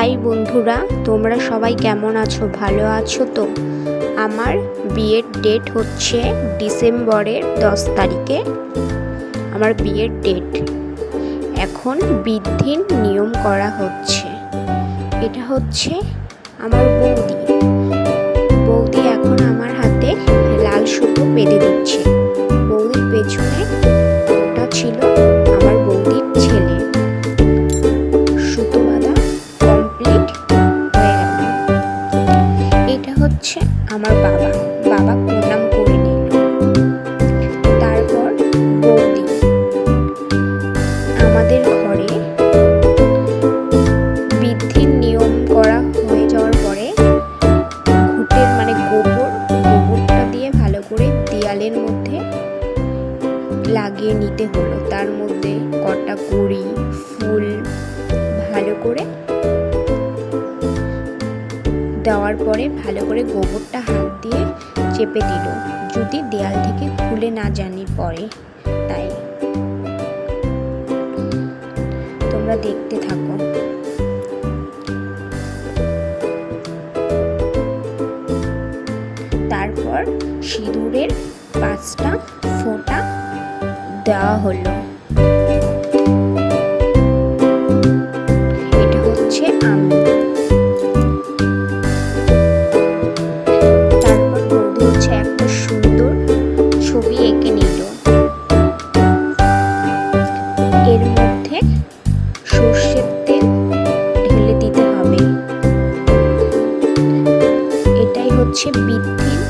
High বন্ধুরা, তোমরা সবাই কেমন আছো? ভালো আছো তো? আমার বিয়ের ডেট হচ্ছে ডিসেম্বরের দশ তারিখে। আমার বিয়ের ডেট এখন বৃদ্ধির নিয়ম করা হচ্ছে। এটা হচ্ছে আমার বৌদি। বৌদি এখন আমার হাতে লাল সুতো বেঁধে দিচ্ছে। হচ্ছে আমার বাবা। বাবা প্রণাম করে নিল তারপর বৌদি। আমাদের ঘরে বৃদ্ধির নিয়ম করা হয়ে যাওয়ার পরে ঘুটের মানে গোবর, গোবরটা দিয়ে ভালো করে দেয়ালের মধ্যে লাগিয়ে নিতে হলো। তার মধ্যে কটা কুড়ি ফুল ভালো করে দেওয়ার পরে ভালো করে গোবরটা হাত দিয়ে চেপে দিল। যদি দেয়াল থেকে খুলে না জানি পরে তাই। তোমরা দেখতে থাকো। তারপর সিঁদুরের পাঁচটা ফোঁটা দেওয়া হলো। সর্ষের তেল ঢেলে দিতে হবে। এটাই হচ্ছে বৃদ্ধির